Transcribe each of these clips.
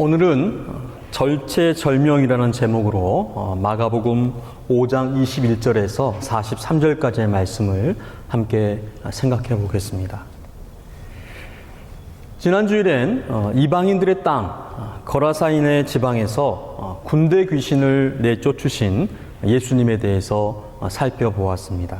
오늘은 절체절명이라는 제목으로 어, 마가복음 5장 21절에서 43절까지의 말씀을 함께 생각해 보겠습니다. 지난 주일엔 어, 이방인들의 땅 어, 거라사인의 지방에서 군대 귀신을 내쫓으신 예수님에 대해서 살펴보았습니다.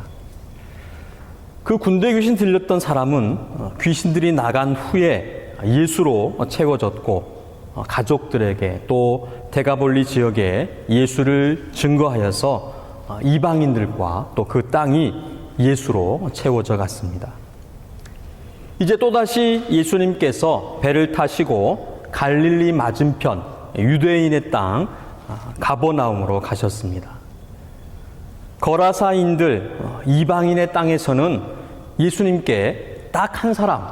그 군대 귀신 들렸던 사람은 귀신들이 나간 후에 예수로 채워졌고 가족들에게 또 대가볼리 지역에 예수를 증거하여서 이방인들과 또 그 땅이 예수로 채워져 갔습니다. 이제 또다시 예수님께서 배를 타시고 갈릴리 맞은편 유대인의 땅 가버나움으로 가셨습니다. 거라사인들 이방인의 땅에서는 예수님께 딱 한 사람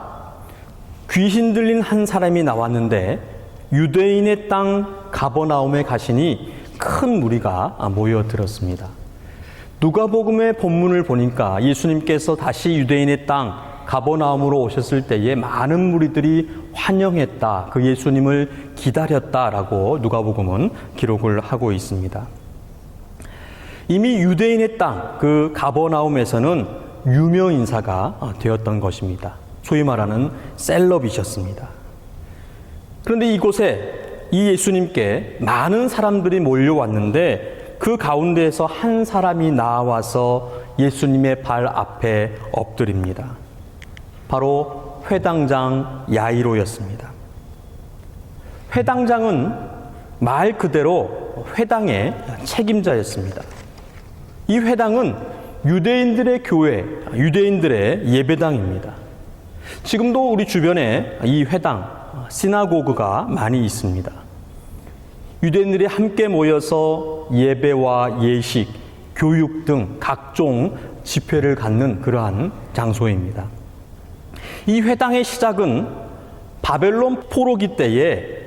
귀신 들린 한 사람이 나왔는데 유대인의 땅 가버나움에 가시니 큰 무리가 모여들었습니다. 누가복음의 본문을 보니까 예수님께서 다시 유대인의 땅 가버나움으로 오셨을 때에 많은 무리들이 환영했다. 그 예수님을 기다렸다라고 누가복음은 기록을 하고 있습니다. 이미 유대인의 땅 그 가버나움에서는 유명 인사가 되었던 것입니다. 소위 말하는 셀럽이셨습니다. 그런데 이곳에 이 예수님께 많은 사람들이 몰려왔는데 그 가운데에서 한 사람이 나와서 예수님의 발 앞에 엎드립니다. 바로 회당장 야이로였습니다. 회당장은 말 그대로 회당의 책임자였습니다. 이 회당은 유대인들의 교회, 유대인들의 예배당입니다. 지금도 우리 주변에 이 회당, 시나고그가 많이 있습니다. 유대인들이 함께 모여서 예배와 예식, 교육 등 각종 집회를 갖는 그러한 장소입니다. 이 회당의 시작은 바벨론 포로기 때에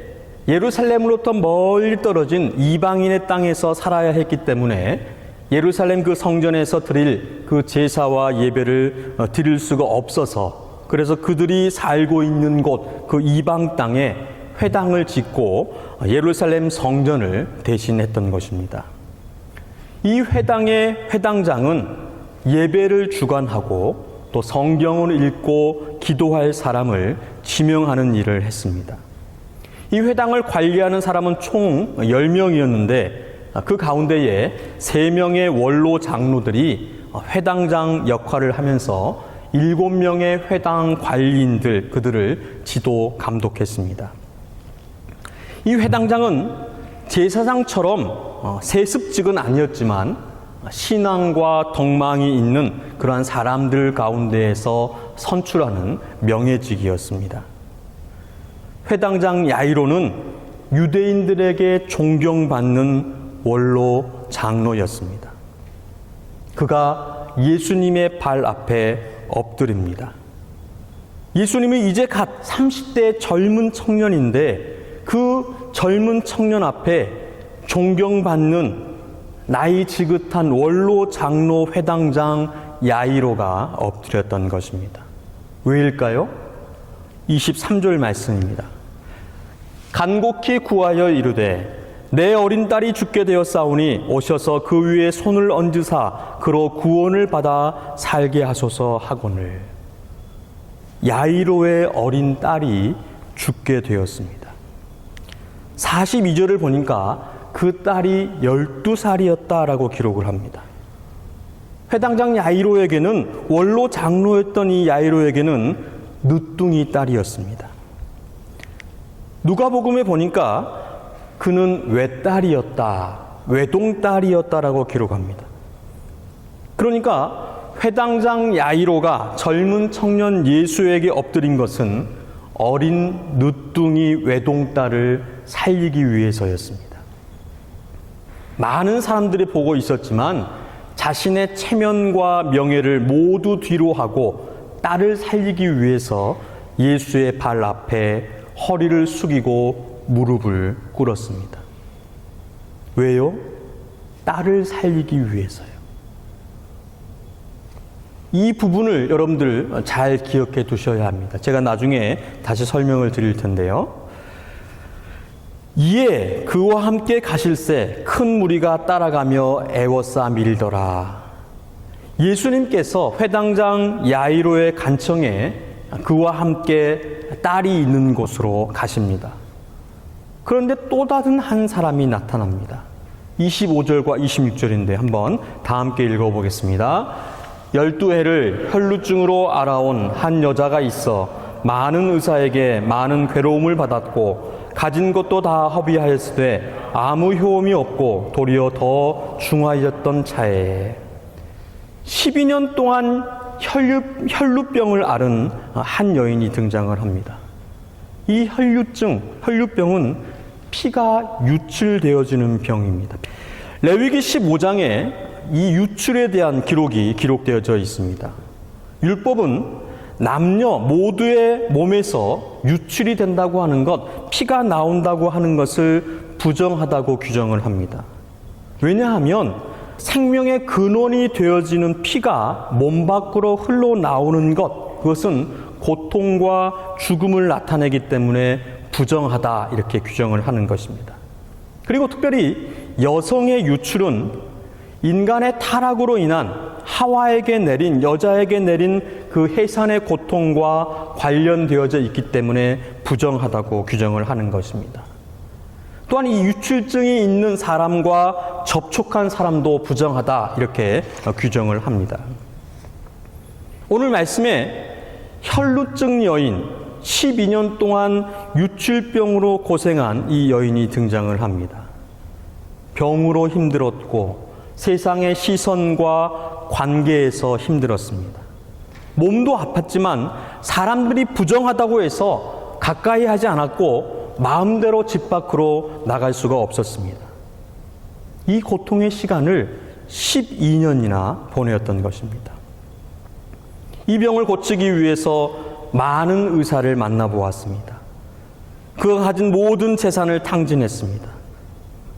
예루살렘으로부터 멀리 떨어진 이방인의 땅에서 살아야 했기 때문에 예루살렘 그 성전에서 드릴 그 제사와 예배를 드릴 수가 없어서 그래서 그들이 살고 있는 곳 그 이방 땅에 회당을 짓고 예루살렘 성전을 대신했던 것입니다. 이 회당의 회당장은 예배를 주관하고 또 성경을 읽고 기도할 사람을 지명하는 일을 했습니다. 이 회당을 관리하는 사람은 총 10명이었는데 그 가운데에 3명의 원로 장로들이 회당장 역할을 하면서 일곱 명의 회당 관리인들 그들을 지도 감독했습니다. 이 회당장은 제사장처럼 세습직은 아니었지만 신앙과 덕망이 있는 그러한 사람들 가운데에서 선출하는 명예직이었습니다. 회당장 야이로는 유대인들에게 존경받는 원로 장로였습니다. 그가 예수님의 발 앞에 엎드립니다. 예수님이 이제 갓 30대 젊은 청년인데 그 젊은 청년 앞에 존경받는 나이 지긋한 원로 장로 회당장 야이로가 엎드렸던 것입니다. 왜일까요? 23절 말씀입니다. 간곡히 구하여 이르되 내 어린 딸이 죽게 되었사오니 오셔서 그 위에 손을 얹으사 그로 구원을 받아 살게 하소서 하거늘 야이로의 어린 딸이 죽게 되었습니다. 42절을 보니까 그 딸이 12살이었다라고 기록을 합니다. 회당장 야이로에게는 원로 장로였던 이 야이로에게는 늦둥이 딸이었습니다. 누가복음에 보니까 그는 외딸이었다, 외동딸이었다라고 기록합니다. 그러니까 회당장 야이로가 젊은 청년 예수에게 엎드린 것은 어린 늦둥이 외동딸을 살리기 위해서였습니다. 많은 사람들이 보고 있었지만 자신의 체면과 명예를 모두 뒤로 하고 딸을 살리기 위해서 예수의 발 앞에 허리를 숙이고 무릎을 꿇었습니다. 왜요? 딸을 살리기 위해서요. 이 부분을 여러분들 잘 기억해 두셔야 합니다. 제가 나중에 다시 설명을 드릴 텐데요. 이에 그와 함께 가실새 큰 무리가 따라가며 애워싸 밀더라. 예수님께서 회당장 야이로의 간청에 그와 함께 딸이 있는 곳으로 가십니다. 그런데 또 다른 한 사람이 나타납니다. 25절과 26절인데 한번 다 함께 읽어보겠습니다. 열두 해를 혈루증으로 알아온 한 여자가 있어 많은 의사에게 많은 괴로움을 받았고 가진 것도 다 허비하였으되 아무 효험이 없고 도리어 더 중하였던 차에 12년 동안 혈류, 혈루병을 앓은 한 여인이 등장을 합니다. 이 혈류증, 혈류병은 피가 유출되어지는 병입니다. 레위기 15장에 이 유출에 대한 기록이 기록되어져 있습니다. 율법은 남녀 모두의 몸에서 유출이 된다고 하는 것, 피가 나온다고 하는 것을 부정하다고 규정을 합니다. 왜냐하면 생명의 근원이 되어지는 피가 몸 밖으로 흘러나오는 것, 그것은 고통과 죽음을 나타내기 때문에 부정하다 이렇게 규정을 하는 것입니다. 그리고 특별히 여성의 유출은 인간의 타락으로 인한 하와에게 내린 여자에게 내린 그 해산의 고통과 관련되어져 있기 때문에 부정하다고 규정을 하는 것입니다. 또한 이 유출증이 있는 사람과 접촉한 사람도 부정하다 이렇게 규정을 합니다. 오늘 말씀에 혈루증 여인 12년 동안 유출병으로 고생한 이 여인이 등장을 합니다. 병으로 힘들었고 세상의 시선과 관계에서 힘들었습니다. 몸도 아팠지만 사람들이 부정하다고 해서 가까이 하지 않았고 마음대로 집 밖으로 나갈 수가 없었습니다. 이 고통의 시간을 12년이나 보내었던 것입니다. 이 병을 고치기 위해서 많은 의사를 만나보았습니다. 그가 가진 모든 재산을 탕진했습니다.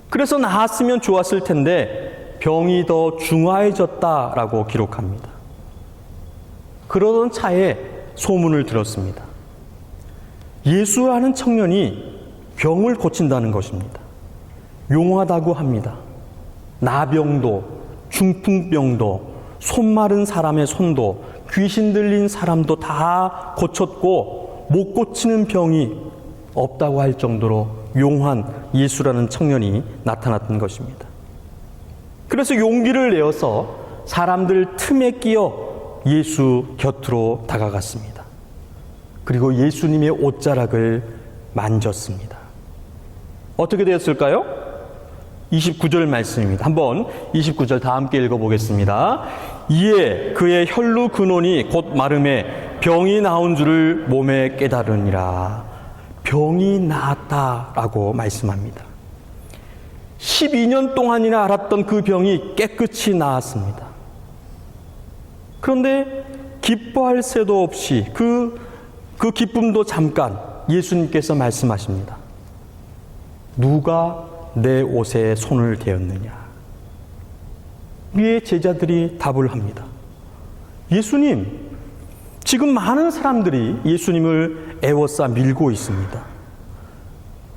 그래서 나았으면 좋았을 텐데 병이 더 중화해졌다라고 기록합니다. 그러던 차에 소문을 들었습니다. 예수라는 청년이 병을 고친다는 것입니다. 용하다고 합니다. 나병도, 중풍병도, 손 마른 사람의 손도, 귀신 들린 사람도 다 고쳤고, 못 고치는 병이 없다고 할 정도로 용한 예수라는 청년이 나타났던 것입니다. 그래서 용기를 내어서 사람들 틈에 끼어 예수 곁으로 다가갔습니다. 그리고 예수님의 옷자락을 만졌습니다. 어떻게 되었을까요? 29절 말씀입니다. 한번 29절 다 함께 읽어보겠습니다. 이에 그의 혈루 근원이 곧 마름에 병이 나온 줄을 몸에 깨달으니라. 병이 나았다라고 말씀합니다. 12년 동안이나 알았던 그 병이 깨끗이 나았습니다. 그런데 기뻐할 새도 없이 그, 그 기쁨도 잠깐 예수님께서 말씀하십니다. 누가 내 옷에 손을 대었느냐? 위에 제자들이 답을 합니다. 예수님, 지금 많은 사람들이 예수님을 애워싸 밀고 있습니다.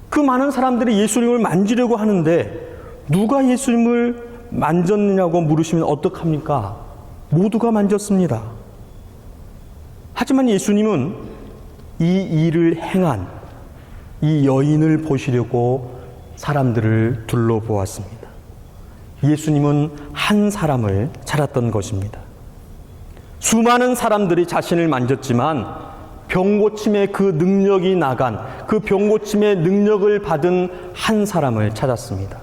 그 많은 사람들이 예수님을 만지려고 하는데 누가 예수님을 만졌느냐고 물으시면 어떡합니까? 모두가 만졌습니다. 하지만 예수님은 이 일을 행한 이 여인을 보시려고 사람들을 둘러보았습니다. 예수님은 한 사람을 찾았던 것입니다. 수많은 사람들이 자신을 만졌지만 병고침의 그 능력이 나간 그 병고침의 능력을 받은 한 사람을 찾았습니다.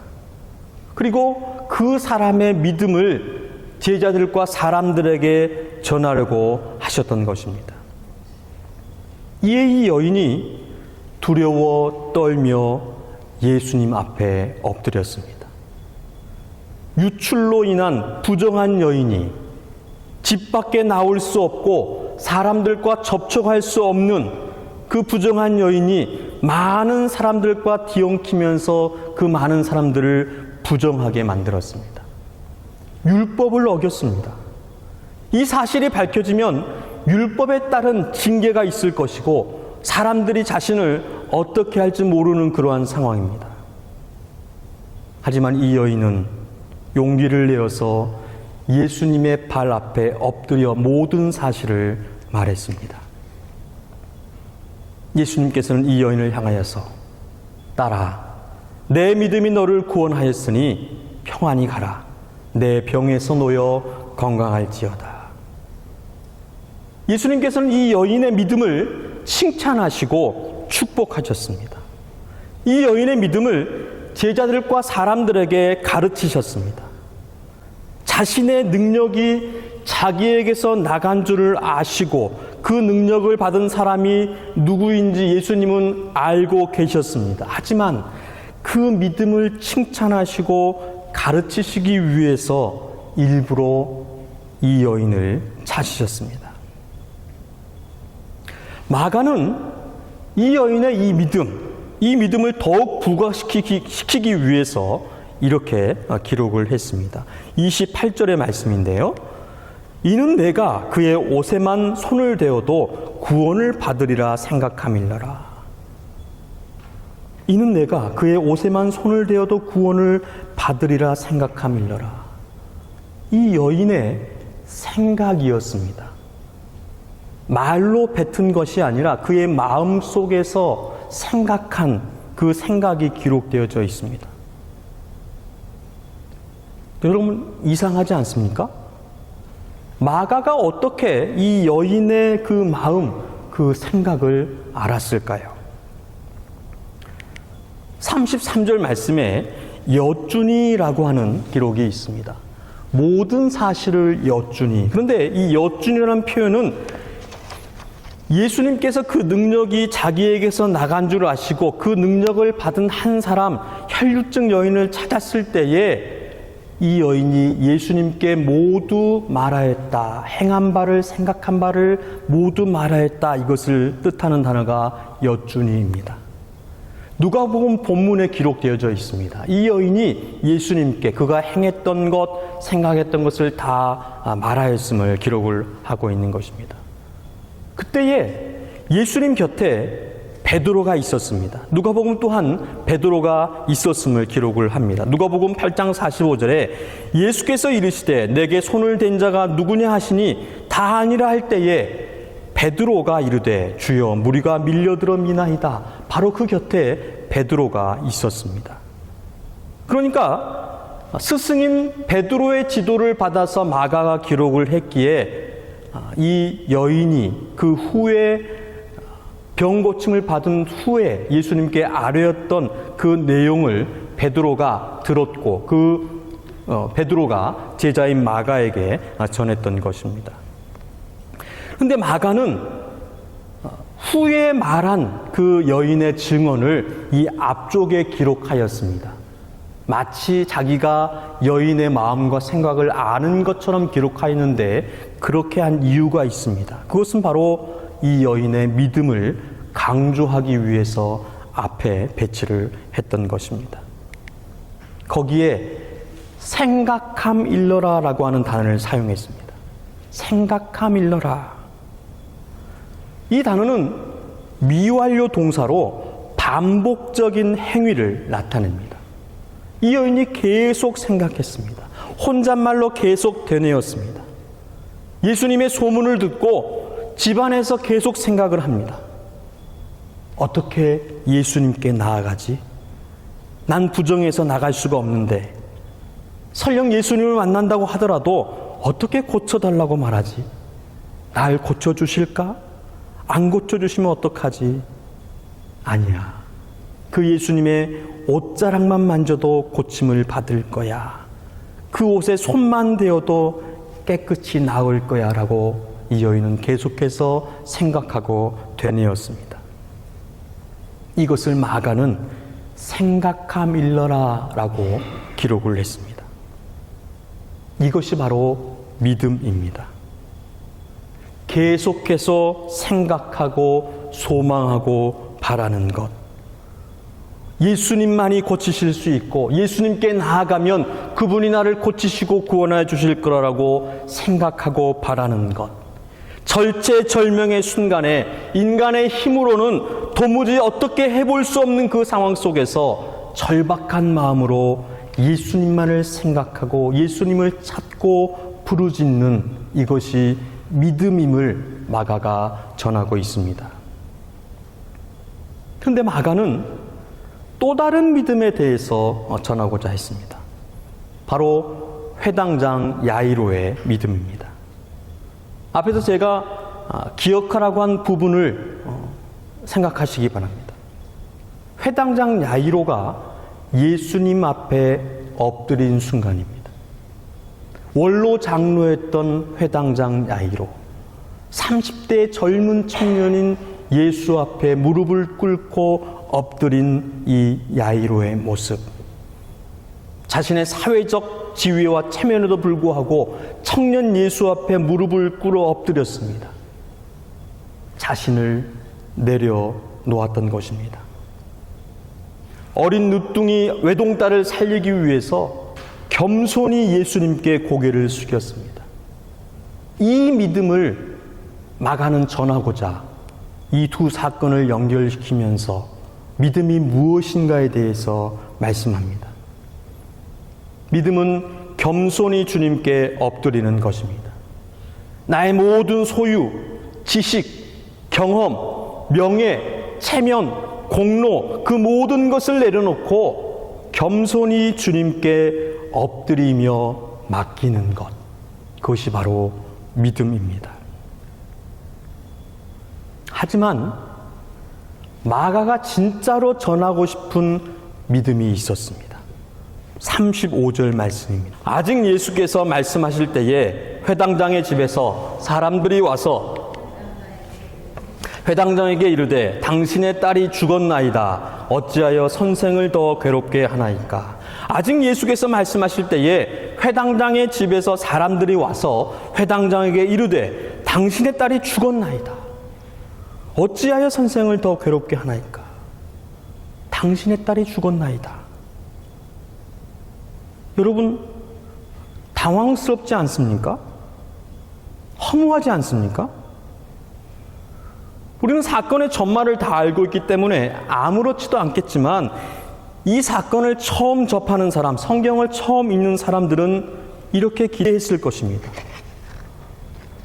그리고 그 사람의 믿음을 제자들과 사람들에게 전하려고 하셨던 것입니다. 이에 이 여인이 두려워 떨며 예수님 앞에 엎드렸습니다. 유출로 인한 부정한 여인이 집 밖에 나올 수 없고 사람들과 접촉할 수 없는 그 부정한 여인이 많은 사람들과 뒤엉키면서 그 많은 사람들을 부정하게 만들었습니다. 율법을 어겼습니다. 이 사실이 밝혀지면 율법에 따른 징계가 있을 것이고 사람들이 자신을 어떻게 할지 모르는 그러한 상황입니다. 하지만 이 여인은 용기를 내어서 예수님의 발 앞에 엎드려 모든 사실을 말했습니다. 예수님께서는 이 여인을 향하여서 딸아, 내 믿음이 너를 구원하였으니 평안히 가라. 내 병에서 놓여 건강할지어다. 예수님께서는 이 여인의 믿음을 칭찬하시고 축복하셨습니다. 이 여인의 믿음을 제자들과 사람들에게 가르치셨습니다. 자신의 능력이 자기에게서 나간 줄을 아시고 그 능력을 받은 사람이 누구인지 예수님은 알고 계셨습니다. 하지만 그 믿음을 칭찬하시고 가르치시기 위해서 일부러 이 여인을 찾으셨습니다. 마가는 이 여인의 이 믿음, 이 믿음을 더욱 부각시키기 시키기 위해서 이렇게 기록을 했습니다. 28절의 말씀인데요. 이는 내가 그의 옷에만 손을 대어도 구원을 받으리라 생각함일러라. 이는 내가 그의 옷에만 손을 대어도 구원을 받으리라 생각함일러라. 이 여인의 생각이었습니다. 말로 뱉은 것이 아니라 그의 마음 속에서 생각한 그 생각이 기록되어져 있습니다. 여러분, 이상하지 않습니까? 마가가 어떻게 이 여인의 그 마음, 그 생각을 알았을까요? 33절 말씀에 여준이라고 하는 기록이 있습니다. 모든 사실을 여준이. 그런데 이 여준이라는 표현은 예수님께서 그 능력이 자기에게서 나간 줄 아시고 그 능력을 받은 한 사람, 혈류증 여인을 찾았을 때에 이 여인이 예수님께 모두 말하였다. 행한 바를, 생각한 바를 모두 말하였다. 이것을 뜻하는 단어가 여준이입니다. 누가복음 본문에 기록되어져 있습니다. 이 여인이 예수님께 그가 행했던 것, 생각했던 것을 다 말하였음을 기록을 하고 있는 것입니다. 그때에 예수님 곁에 베드로가 있었습니다. 누가복음 또한 베드로가 있었음을 기록을 합니다. 누가복음 8장 45절에 예수께서 이르시되 내게 손을 댄 자가 누구냐 하시니 다 아니라 할 때에 베드로가 이르되 주여 무리가 밀려들어 미나이다. 바로 그 곁에 베드로가 있었습니다. 그러니까 스승인 베드로의 지도를 받아서 마가가 기록을 했기에 이 여인이 그 후에 병 고침을 받은 후에 예수님께 아뢰었던 그 내용을 베드로가 들었고 그 어, 베드로가 제자인 마가에게 전했던 것입니다. 그런데 마가는 후에 말한 그 여인의 증언을 이 앞쪽에 기록하였습니다. 마치 자기가 여인의 마음과 생각을 아는 것처럼 기록하였는데 그렇게 한 이유가 있습니다. 그것은 바로 이 여인의 믿음을 강조하기 위해서 앞에 배치를 했던 것입니다. 거기에 생각함 일러라 라고 하는 단어를 사용했습니다. 생각함 일러라. 이 단어는 미완료 동사로 반복적인 행위를 나타냅니다. 이 여인이 계속 생각했습니다. 혼잣말로 계속 되뇌었습니다. 예수님의 소문을 듣고 집안에서 계속 생각을 합니다. 어떻게 예수님께 나아가지? 난 부정해서 나갈 수가 없는데 설령 예수님을 만난다고 하더라도 어떻게 고쳐달라고 말하지? 날 고쳐주실까? 안 고쳐주시면 어떡하지? 아니야. 그 예수님의 옷자락만 만져도 고침을 받을 거야. 그 옷에 손만 대어도 깨끗이 나을 거야. 라고 이 여인은 계속해서 생각하고 되뇌었습니다. 이것을 마가는 생각함 일러라 라고 기록을 했습니다. 이것이 바로 믿음입니다. 계속해서 생각하고 소망하고 바라는 것. 예수님만이 고치실 수 있고 예수님께 나아가면 그분이 나를 고치시고 구원해 주실 거라고 생각하고 바라는 것. 절체절명의 순간에 인간의 힘으로는 도무지 어떻게 해볼 수 없는 그 상황 속에서 절박한 마음으로 예수님만을 생각하고 예수님을 찾고 부르짖는 이것이 믿음임을 마가가 전하고 있습니다. 그런데 마가는 또 다른 믿음에 대해서 전하고자 했습니다. 바로 회당장 야이로의 믿음입니다. 앞에서 제가 아, 기억하라고 한 부분을 어, 생각하시기 바랍니다. 회당장 야이로가 예수님 앞에 엎드린 순간입니다. 원로 장로였던 회당장 야이로, 30대 젊은 청년인 예수 앞에 무릎을 꿇고 엎드린 이 야이로의 모습. 자신의 사회적 지위와 체면에도 불구하고 청년 예수 앞에 무릎을 꿇어 엎드렸습니다. 자신을 내려놓았던 것입니다. 어린 누뚱이 외동딸을 살리기 위해서 겸손히 예수님께 고개를 숙였습니다. 이 믿음을 마가는 전하고자 이 두 사건을 연결시키면서 믿음이 무엇인가에 대해서 말씀합니다. 믿음은 겸손히 주님께 엎드리는 것입니다. 나의 모든 소유, 지식, 경험, 명예, 체면, 공로, 그 모든 것을 내려놓고 겸손히 주님께 엎드리며 맡기는 것. 그것이 바로 믿음입니다. 하지만 마가가 진짜로 전하고 싶은 믿음이 있었습니다. 35절 말씀입니다. 아직 예수께서 말씀하실 때에 회당장의 집에서 사람들이 와서 회당장에게 이르되 당신의 딸이 죽었나이다. 어찌하여 선생을 더 괴롭게 하나이까? 아직 예수께서 말씀하실 때에 회당장의 집에서 사람들이 와서 회당장에게 이르되 당신의 딸이 죽었나이다. 어찌하여 선생을 더 괴롭게 하나이까? 당신의 딸이 죽었나이다. 여러분, 당황스럽지 않습니까? 허무하지 않습니까? 우리는 사건의 전말을 다 알고 있기 때문에 아무렇지도 않겠지만 이 사건을 처음 접하는 사람, 성경을 처음 읽는 사람들은 이렇게 기대했을 것입니다.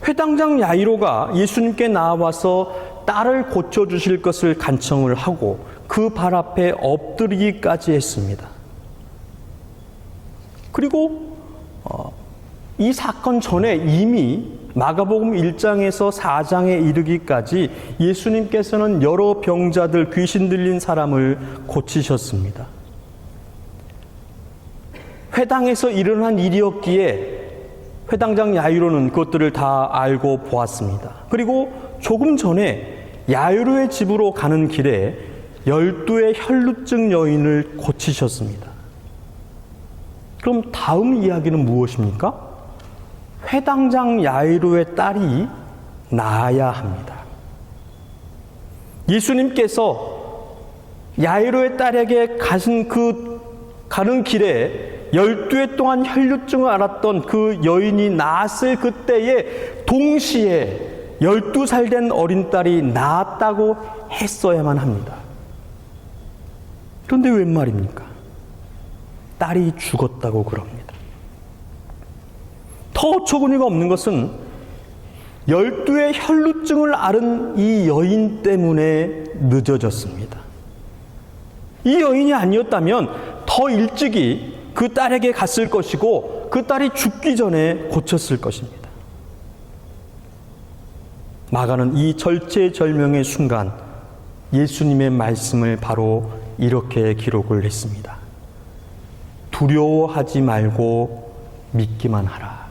회당장 야이로가 예수님께 나와서 딸을 고쳐주실 것을 간청을 하고 그 발 앞에 엎드리기까지 했습니다. 그리고 어, 이 사건 전에 이미 마가복음 1장에서 4장에 이르기까지 예수님께서는 여러 병자들, 귀신 들린 사람을 고치셨습니다. 회당에서 일어난 일이었기에 회당장 야이로는 그것들을 다 알고 보았습니다. 그리고 조금 전에 야이로의 집으로 가는 길에 열두의 혈루증 여인을 고치셨습니다. 그럼 다음 이야기는 무엇입니까? 회당장 야이로의 딸이 나아야 합니다. 예수님께서 야이로의 딸에게 가신 그 가는 길에 열두 해 동안 혈류증을 앓았던 그 여인이 나았을 그때에 동시에 열두 살 된 어린 딸이 나았다고 했어야만 합니다. 그런데 웬 말입니까? 딸이 죽었다고 그럽니다. 더 어처구니가 없는 것은 열두의 혈루증을 앓은 이 여인 때문에 늦어졌습니다. 이 여인이 아니었다면 더 일찍이 그 딸에게 갔을 것이고 그 딸이 죽기 전에 고쳤을 것입니다. 마가는 이 절체절명의 순간 예수님의 말씀을 바로 이렇게 기록을 했습니다. 두려워하지 말고 믿기만 하라.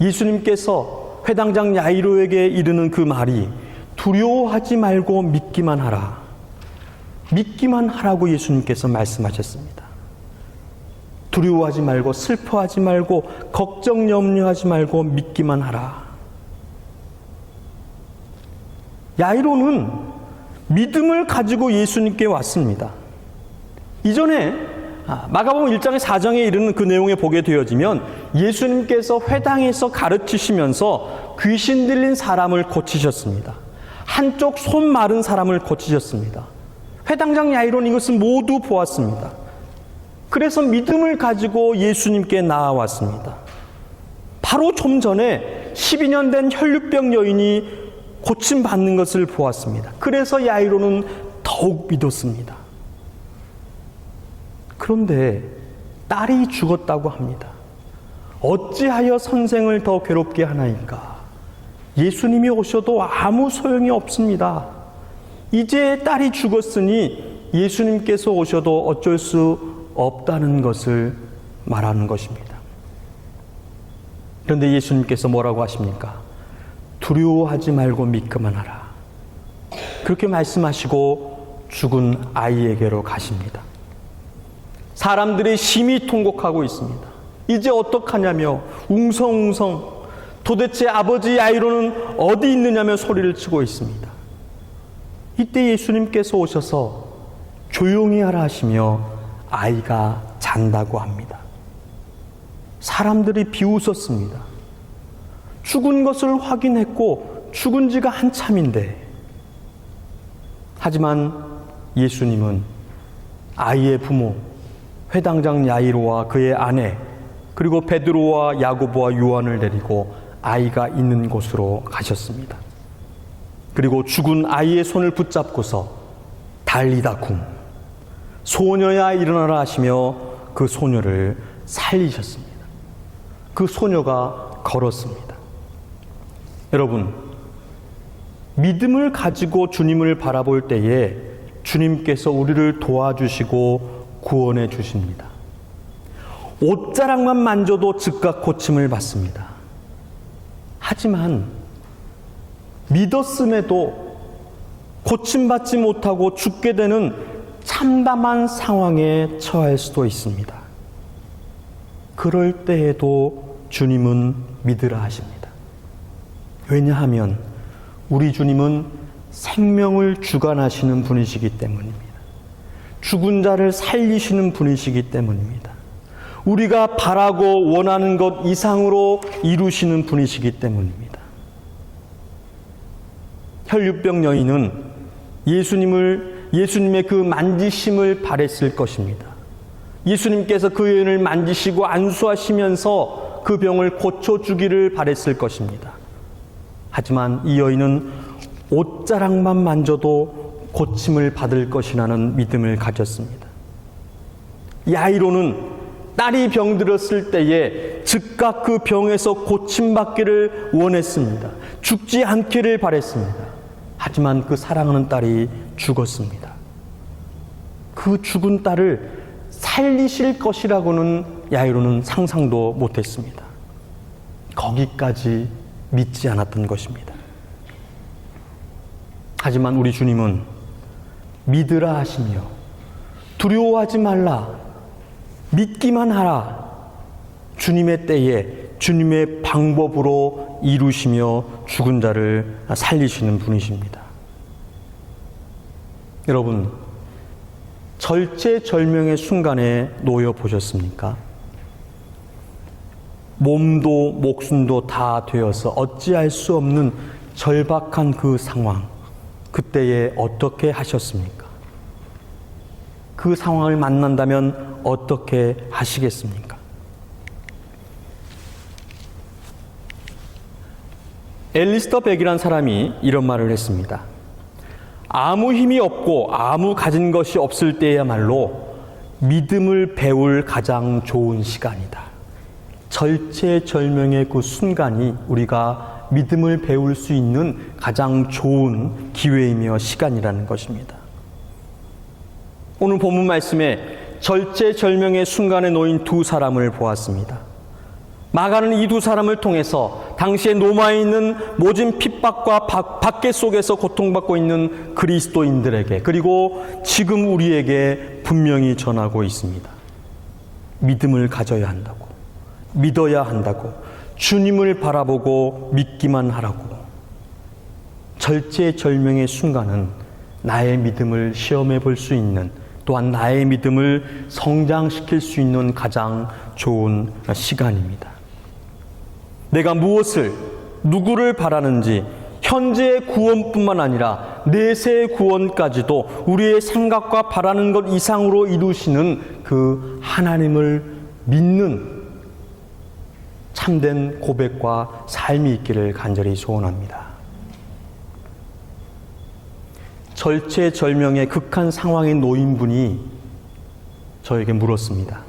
예수님께서 회당장 야이로에게 이르는 그 말이 두려워하지 말고 믿기만 하라. 믿기만 하라고 예수님께서 말씀하셨습니다. 두려워하지 말고 슬퍼하지 말고 걱정 염려하지 말고 믿기만 하라. 야이로는 믿음을 가지고 예수님께 왔습니다. 이전에 아, 마가복음 1장의 4장에 이르는 그 내용에 보게 되어지면 예수님께서 회당에서 가르치시면서 귀신 들린 사람을 고치셨습니다. 한쪽 손 마른 사람을 고치셨습니다. 회당장 야이론 이것을 모두 보았습니다. 그래서 믿음을 가지고 예수님께 나아왔습니다. 바로 좀 전에 12년 된 혈류병 여인이 고침받는 것을 보았습니다. 그래서 야이로는 더욱 믿었습니다. 그런데 딸이 죽었다고 합니다. 어찌하여 선생을 더 괴롭게 하나이까? 예수님이 오셔도 아무 소용이 없습니다. 이제 딸이 죽었으니 예수님께서 오셔도 어쩔 수 없다는 것을 말하는 것입니다. 그런데 예수님께서 뭐라고 하십니까? 두려워하지 말고 믿기만 하라. 그렇게 말씀하시고 죽은 아이에게로 가십니다. 사람들이 심히 통곡하고 있습니다. 이제 어떡하냐며 웅성웅성 도대체 아버지 아이로는 어디 있느냐며 소리를 치고 있습니다. 이때 예수님께서 오셔서 조용히 하라 하시며 아이가 잔다고 합니다. 사람들이 비웃었습니다. 죽은 것을 확인했고 죽은 지가 한참인데 하지만 예수님은 아이의 부모 회당장 야이로와 그의 아내 그리고 베드로와 야고보와 요한을 데리고 아이가 있는 곳으로 가셨습니다. 그리고 죽은 아이의 손을 붙잡고서 달리다 쿵 소녀야 일어나라 하시며 그 소녀를 살리셨습니다. 그 소녀가 걸었습니다. 여러분, 믿음을 가지고 주님을 바라볼 때에 주님께서 우리를 도와주시고 구원해 주십니다. 옷자락만 만져도 즉각 고침을 받습니다. 하지만 믿었음에도 고침받지 못하고 죽게 되는 참담한 상황에 처할 수도 있습니다. 그럴 때에도 주님은 믿으라 하십니다. 왜냐하면 우리 주님은 생명을 주관하시는 분이시기 때문입니다. 죽은 자를 살리시는 분이시기 때문입니다. 우리가 바라고 원하는 것 이상으로 이루시는 분이시기 때문입니다. 혈육병 여인은 예수님을 예수님의 그 만지심을 바랬을 것입니다. 예수님께서 그 여인을 만지시고 안수하시면서 그 병을 고쳐 주기를 바랬을 것입니다. 하지만 이 여인은 옷자락만 만져도 고침을 받을 것이라는 믿음을 가졌습니다. 야이로는 딸이 병들었을 때에 즉각 그 병에서 고침받기를 원했습니다. 죽지 않기를 바랬습니다. 하지만 그 사랑하는 딸이 죽었습니다. 그 죽은 딸을 살리실 것이라고는 야이로는 상상도 못했습니다. 거기까지 믿지 않았던 것입니다. 하지만 우리 주님은 믿으라 하시며 두려워하지 말라 믿기만 하라 주님의 때에 주님의 방법으로 이루시며 죽은 자를 살리시는 분이십니다. 여러분 절체절명의 순간에 놓여 보셨습니까? 몸도 목숨도 다 되어서 어찌할 수 없는 절박한 그 상황, 그때에 어떻게 하셨습니까? 그 상황을 만난다면 어떻게 하시겠습니까? 엘리스터 백이란 사람이 이런 말을 했습니다. 아무 힘이 없고 아무 가진 것이 없을 때야말로 믿음을 배울 가장 좋은 시간이다. 절체절명의 그 순간이 우리가 믿음을 배울 수 있는 가장 좋은 기회이며 시간이라는 것입니다. 오늘 본문 말씀에 절체절명의 순간에 놓인 두 사람을 보았습니다. 마가는 이 두 사람을 통해서 당시에 노마에 있는 모진 핍박과 박해 속에서 고통받고 있는 그리스도인들에게 그리고 지금 우리에게 분명히 전하고 있습니다. 믿음을 가져야 한다고. 믿어야 한다고. 주님을 바라보고 믿기만 하라고. 절제절명의 순간은 나의 믿음을 시험해 볼 수 있는 또한 나의 믿음을 성장시킬 수 있는 가장 좋은 시간입니다. 내가 무엇을, 누구를 바라는지, 현재의 구원뿐만 아니라 내세의 구원까지도 우리의 생각과 바라는 것 이상으로 이루시는 그 하나님을 믿는 참된 고백과 삶이 있기를 간절히 소원합니다. 절체절명의 극한 상황에 놓인 분이 저에게 물었습니다.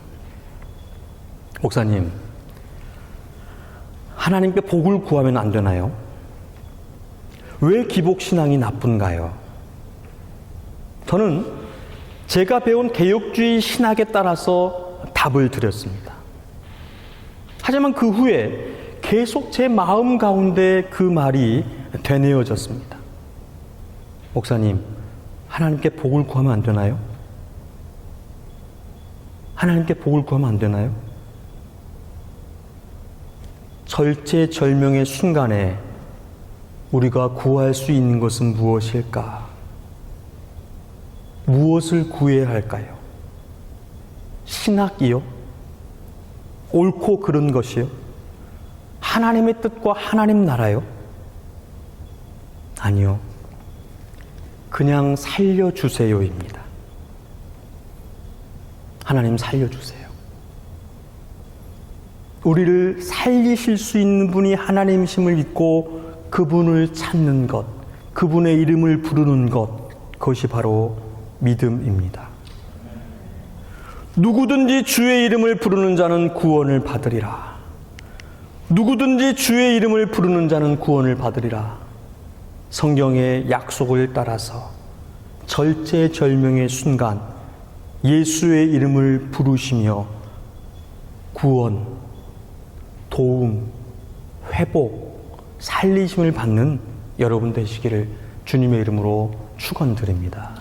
목사님, 하나님께 복을 구하면 안 되나요? 왜 기복신앙이 나쁜가요? 저는 제가 배운 개혁주의 신학에 따라서 답을 드렸습니다. 하지만 그 후에 계속 제 마음 가운데 그 말이 되뇌어졌습니다. 목사님, 하나님께 복을 구하면 안 되나요? 하나님께 복을 구하면 안 되나요? 절제절명의 순간에 우리가 구할 수 있는 것은 무엇일까? 무엇을 구해야 할까요? 신학이요? 옳고 그른 것이요? 하나님의 뜻과 하나님 나라요? 아니요. 그냥 살려주세요입니다. 하나님 살려주세요. 우리를 살리실 수 있는 분이 하나님이심을 믿고 그분을 찾는 것, 그분의 이름을 부르는 것, 그것이 바로 믿음입니다. 누구든지 주의 이름을 부르는 자는 구원을 받으리라. 누구든지 주의 이름을 부르는 자는 구원을 받으리라. 성경의 약속을 따라서 절제절명의 순간 예수의 이름을 부르시며 구원, 도움, 회복, 살리심을 받는 여러분 되시기를 주님의 이름으로 축원드립니다.